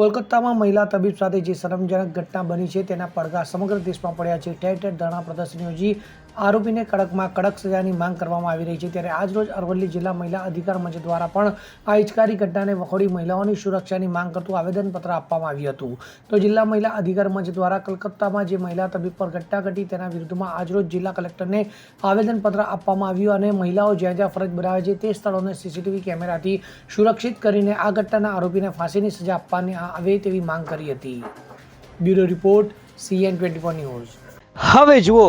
કોલકાતામાં મહિલા તબીબ સાથે જે શરમજનક ઘટના બની છે તેના પડઘા સમગ્ર દેશમાં પડ્યા છે. ઠેર ઠેર ધરણા પ્રદર્શન યોજી આરોપીને કડકમાં કડક સજાની માંગ કરવામાં આવી રહી છે. ત્યારે આજરોજ અરવલ્લી જિલ્લા મહિલા અધિકાર મંચ દ્વારા પણ આ હિચકારી ઘટનાને વખોડી મહિલાઓની સુરક્ષાની માંગ કરતું આવેદનપત્ર આપવામાં આવ્યું હતું. તો જિલ્લા મહિલા અધિકાર મંચ દ્વારા કલકત્તામાં જે મહિલા તબીબ પર ઘટના ઘટી તેના વિરુદ્ધમાં આજરોજ જિલ્લા કલેક્ટરને આવેદનપત્ર આપવામાં આવ્યું અને મહિલાઓ જ્યાં જ્યાં ફરજ બજાવે છે તે સ્થળોને સીસીટીવી કેમેરાથી સુરક્ષિત કરીને આ ઘટનાના આરોપીને ફાંસીની સજા આપવાની આવે તેવી માંગ કરી હતી. Bureau report, CN twenty news. હવે જુઓ